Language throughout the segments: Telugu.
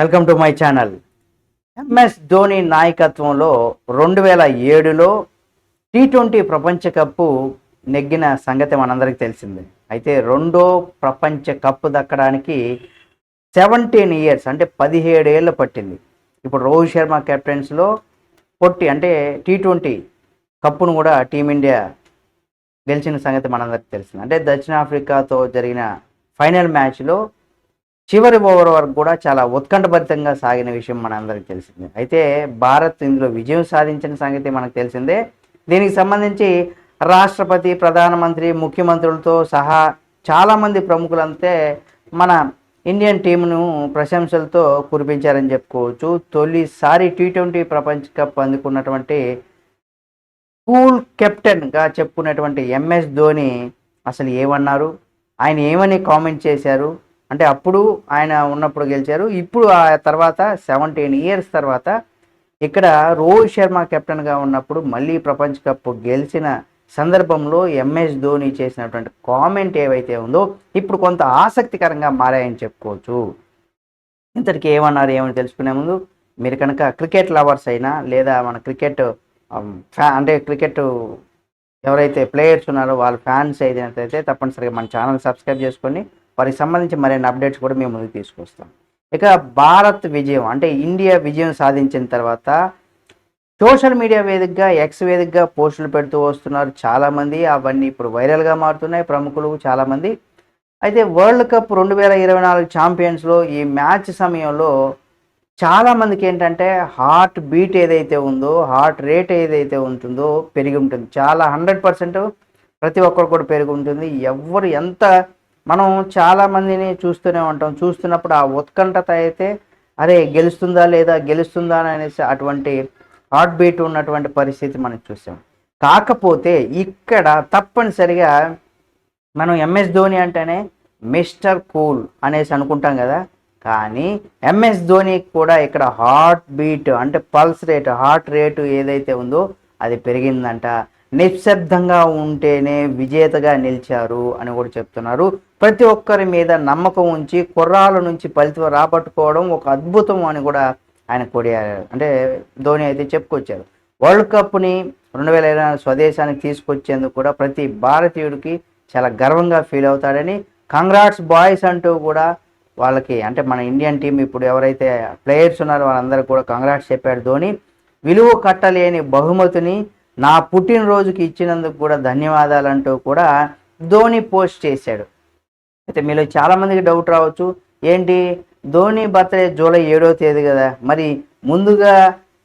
Welcome to my channel MS Dhoni నాయకత్వంలో రెండు వేల ఏడులో టీ ట్వంటీ ప్రపంచ కప్పు నెగ్గిన సంగతి మనందరికీ తెలిసిందే. అయితే రెండో ప్రపంచ కప్పు దక్కడానికి సెవెంటీన్ ఇయర్స్ అంటే పదిహేడు ఏళ్ళు పట్టింది. ఇప్పుడు రోహిత్ శర్మ కెప్టెన్స్లో పొట్టి అంటే టీ ట్వంటీ కప్పును కూడా టీమిండియా గెలిచిన సంగతి మనందరికీ తెలిసింది. అంటే దక్షిణాఫ్రికాతో జరిగిన ఫైనల్ మ్యాచ్లో చివరి ఓవర్ వరకు కూడా చాలా ఉత్కంఠభరితంగా సాగిన విషయం మనందరికీ తెలిసిందే. అయితే భారత్ ఇందులో విజయం సాధించిన సంగతి మనకు తెలిసిందే. దీనికి సంబంధించి రాష్ట్రపతి ప్రధానమంత్రి ముఖ్యమంత్రులతో సహా చాలామంది ప్రముఖులంతే మన ఇండియన్ టీంను ప్రశంసలతో కురిపించారని చెప్పుకోవచ్చు. తొలిసారి టీ ట్వంటీ ప్రపంచ కప్ అందుకున్నటువంటి కూల్ కెప్టెన్గా చెప్పుకున్నటువంటి ఎంఎస్ ధోని అసలు ఏమన్నారు? ఆయన ఏమని కామెంట్ చేశారు? అంటే అప్పుడు ఆయన ఉన్నప్పుడు గెలిచారు. ఇప్పుడు ఆ తర్వాత సెవెంటీన్ ఇయర్స్ తర్వాత ఇక్కడ రోహిత్ శర్మ కెప్టెన్గా ఉన్నప్పుడు మళ్ళీ ప్రపంచ కప్ గెలిచిన సందర్భంలో ఎంఎస్ ధోని చేసినటువంటి కామెంట్ ఏవైతే ఉందో ఇప్పుడు కొంత ఆసక్తికరంగా మారాయని చెప్పుకోవచ్చు. ఇంతటికి ఏమన్నారు ఏమని తెలుసుకునే ముందు మీరు కనుక క్రికెట్ లవర్స్ అయినా లేదా మన క్రికెట్ ఫ్యా um, అంటే క్రికెట్ ఎవరైతే ప్లేయర్స్ ఉన్నారో వాళ్ళ ఫ్యాన్స్ అయితే తప్పనిసరిగా మన ఛానల్ సబ్స్క్రైబ్ చేసుకొని వారికి సంబంధించి మరిన్ని అప్డేట్స్ కూడా మేము ముందుకు తీసుకొస్తాం. ఇక భారత్ విజయం అంటే ఇండియా విజయం సాధించిన తర్వాత సోషల్ మీడియా వేదికగా ఎక్స్ వేదికగా పోస్టులు పెడుతూ వస్తున్నారు చాలామంది. అవన్నీ ఇప్పుడు వైరల్గా మారుతున్నాయి ప్రముఖులు చాలామంది. అయితే వరల్డ్ కప్ రెండు వేల ఇరవై నాలుగు ఛాంపియన్స్లో ఈ మ్యాచ్ సమయంలో చాలామందికి ఏంటంటే హార్ట్ బీట్ ఏదైతే ఉందో హార్ట్ రేట్ ఏదైతే ఉంటుందో పెరిగి ఉంటుంది. చాలా హండ్రెడ్ పర్సెంట్ ప్రతి ఒక్కరు కూడా పెరిగి ఉంటుంది. ఎవరు ఎంత మనం చాలామందిని చూస్తూనే ఉంటాం. చూస్తున్నప్పుడు ఆ ఉత్కంఠత అయితే అరే గెలుస్తుందా లేదా గెలుస్తుందా అనేసి అటువంటి హార్ట్ బీట్ ఉన్నటువంటి పరిస్థితి మనం చూసాం. కాకపోతే ఇక్కడ తప్పనిసరిగా మనం ఎంఎస్ ధోని అంటేనే మిస్టర్ కూల్ అనేసి అనుకుంటాం కదా. కానీ ఎంఎస్ ధోని కూడా ఇక్కడ హార్ట్ బీట్ అంటే పల్స్ రేట్ హార్ట్ రేటు ఏదైతే ఉందో అది పెరిగిందంట. నిశ్శబ్దంగా ఉంటేనే విజేతగా నిలిచారు అని కూడా చెప్తున్నారు. ప్రతి ఒక్కరి మీద నమ్మకం ఉంచి కుర్రాల నుంచి ఫలితం రాబట్టుకోవడం ఒక అద్భుతం అని కూడా ఆయన కొడియారు అంటే ధోని అయితే చెప్పుకొచ్చారు. వరల్డ్ కప్ని రెండు వేల ఇరవై స్వదేశానికి తీసుకొచ్చేందుకు కూడా ప్రతి భారతీయుడికి చాలా గర్వంగా ఫీల్ అవుతాడని కంగ్రాట్స్ బాయ్స్ అంటూ కూడా వాళ్ళకి అంటే మన ఇండియన్ టీం ఇప్పుడు ఎవరైతే ప్లేయర్స్ ఉన్నారో వాళ్ళందరూ కూడా కంగ్రాట్స్ చెప్పాడు ధోని. విలువ కట్టలేని బహుమతిని నా పుట్టినరోజుకి ఇచ్చినందుకు కూడా ధన్యవాదాలు అంటూ కూడా ధోని పోస్ట్ చేశాడు. అయితే మీలో చాలామందికి డౌట్ రావచ్చు ఏంటి ధోని బర్త్డే జూలై ఏడో తేదీ కదా మరి ముందుగా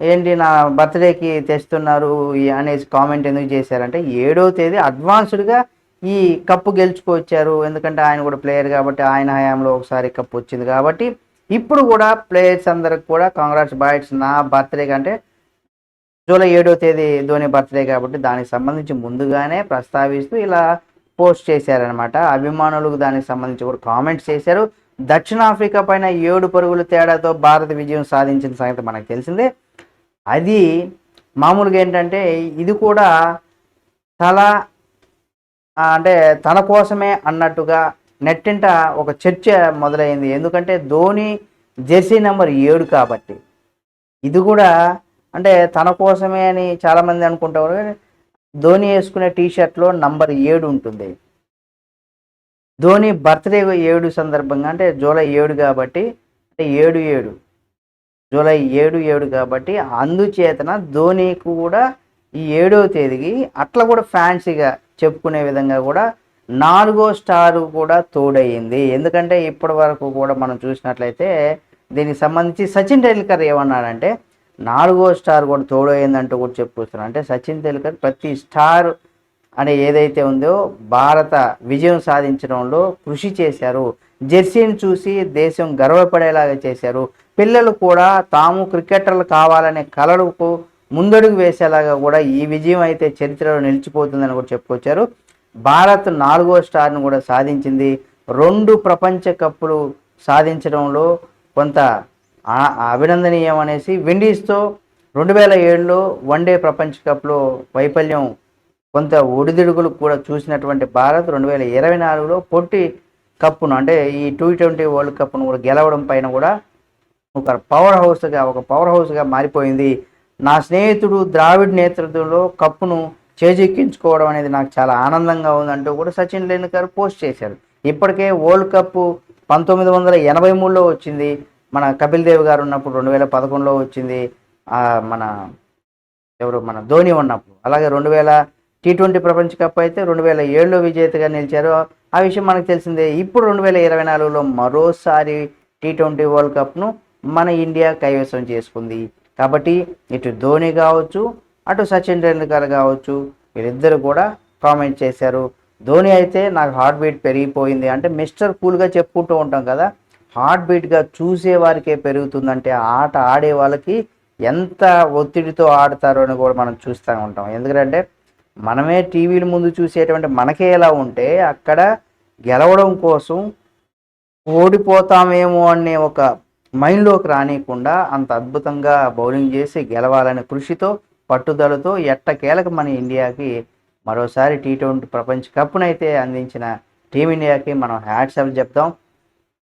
ఏంటి నా బర్త్డేకి తెస్తున్నారు ఈ అనేసి కామెంట్ ఎందుకు చేశారంటే ఏడో తేదీ అడ్వాన్స్డ్గా ఈ కప్పు గెలుచుకొచ్చారు ఎందుకంటే ఆయన కూడా ప్లేయర్ కాబట్టి ఆయన హయాంలో ఒకసారి కప్పు వచ్చింది కాబట్టి ఇప్పుడు కూడా ప్లేయర్స్ అందరికి కూడా కాంగ్రాట్స్ బాయ్స్ నా బర్త్డే కంటే జూలై ఏడో తేదీ ధోని బర్త్డే కాబట్టి దానికి సంబంధించి ముందుగానే ప్రస్తావిస్తూ ఇలా పోస్ట్ చేశారనమాట అభిమానులకు దానికి సంబంధించి కూడా కామెంట్స్ చేశారు. దక్షిణాఫ్రికా పైన ఏడు పరుగుల తేడాతో భారత విజయం సాధించిన సంగతి మనకు తెలిసిందే. అది మామూలుగా ఏంటంటే ఇది కూడా చాలా అంటే తన కోసమే అన్నట్టుగా నెట్టింట ఒక చర్చ మొదలైంది. ఎందుకంటే ధోని జెర్సీ నెంబర్ ఏడు కాబట్టి. ఇది కూడా అంటే తన కోసమే అని చాలామంది అనుకుంటారు కానీ ధోని వేసుకునే టీ షర్ట్లో నంబర్ ఏడు ఉంటుంది. ధోని బర్త్డే ఏడు సందర్భంగా అంటే జూలై ఏడు కాబట్టి అంటే ఏడు ఏడు జూలై ఏడు ఏడు కాబట్టి అందుచేతన ధోనికి కూడా ఈ ఏడవ తేదీకి అట్లా కూడా ఫ్యాన్సీగా చెప్పుకునే విధంగా కూడా నాలుగో స్టార్ కూడా తోడయ్యింది ఎందుకంటే ఇప్పటి వరకు కూడా మనం చూసినట్లయితే దీనికి సంబంధించి సచిన్ టెండూల్కర్ ఏమన్నాడంటే నాలుగో స్టార్ కూడా తోడైందంటూ కూడా చెప్పుకొస్తున్నారు. అంటే సచిన్ టెండూల్కర్ ప్రతి స్టార్ అనే ఏదైతే ఉందో భారత విజయం సాధించడంలో కృషి చేశారు. జెర్సీని చూసి దేశం గర్వపడేలాగా చేశారు. పిల్లలు కూడా తాము క్రికెటర్లు కావాలనే కలలకు ముందడుగు వేసేలాగా కూడా ఈ విజయం అయితే చరిత్రలో నిలిచిపోతుందని కూడా చెప్పుకొచ్చారు. భారత్ నాలుగో స్టార్ను కూడా సాధించింది. రెండు ప్రపంచ కప్పులు సాధించడంలో కొంత అభినందనీయం అనేసి విండీస్తో రెండు వేల ఏడులో వన్డే ప్రపంచ కప్లో వైఫల్యం కొంత ఒడిదుడుకులు కూడా చూసినటువంటి భారత్ రెండు వేల ఇరవై నాలుగులో పొట్టి కప్పును అంటే ఈ టూ ట్వంటీ వరల్డ్ కప్ను కూడా గెలవడం పైన కూడా ఒక పవర్ హౌస్గా ఒక పవర్ హౌస్గా మారిపోయింది. నా స్నేహితుడు ద్రావిడ్ నేతృత్వంలో కప్పును చేజిక్కించుకోవడం అనేది నాకు చాలా ఆనందంగా ఉందంటూ కూడా సచిన్ టెండూల్కర్ పోస్ట్ చేశారు. ఇప్పటికే వరల్డ్ కప్ పంతొమ్మిది వందల ఎనభై మూడులో వచ్చింది. మన కపిల్ దేవ్ గారు ఉన్నప్పుడు రెండు వేల పదకొండులో వచ్చింది మన ఎవరు మన ధోని ఉన్నప్పుడు. అలాగే రెండు వేల టీ ట్వంటీ ప్రపంచ కప్ అయితే రెండు వేల ఏడులో విజేతగా నిలిచారు. ఆ విషయం మనకు తెలిసిందే. ఇప్పుడు రెండు వేల ఇరవై నాలుగులో మరోసారి టీ ట్వంటీ వరల్డ్ కప్ను మన ఇండియా కైవసం చేసుకుంది. కాబట్టి ఇటు ధోని కావచ్చు అటు సచిన్ టెండూల్కర్ కావచ్చు వీళ్ళిద్దరు కూడా కామెంట్ చేశారు. ధోని అయితే నాకు హార్ట్ బీట్ పెరిగిపోయింది. అంటే మిస్టర్ కూల్గా చెప్పుకుంటూ ఉంటాం కదా హార్ట్ బీట్గా చూసే వారికే పెరుగుతుందంటే ఆ ఆట ఆడే వాళ్ళకి ఎంత ఒత్తిడితో ఆడతారో అని కూడా మనం చూస్తూ ఉంటాం. ఎందుకంటే మనమే టీవీల ముందు చూసేటువంటి మనకే ఎలా ఉంటే అక్కడ గెలవడం కోసం ఓడిపోతామేమో అనే ఒక మైండ్లోకి రానియకుండా అంత అద్భుతంగా బౌలింగ్ చేసి గెలవాలనే కృషితో పట్టుదలతో ఎట్టకేలకు మన ఇండియాకి మరోసారి టీ ట్వంటీ ప్రపంచ కప్నైతే అందించిన టీమిండియాకి మనం హ్యాట్స్ ఆఫ్ చెప్తాం.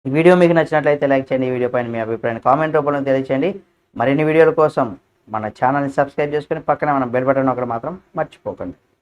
వీడియో మీకు నచ్చినట్లయితే లైక్ చేయండి. ఈ వీడియో పైన మీ అభిప్రాయాన్ని కామెంట్ రూపంలో తెలియచేయండి. మరిన్ని వీడియోల కోసం మన ఛానల్ని సబ్స్క్రైబ్ చేసుకొని పక్కన మన బెల్ బటన్ ఒకటి మాత్రం మర్చిపోకండి.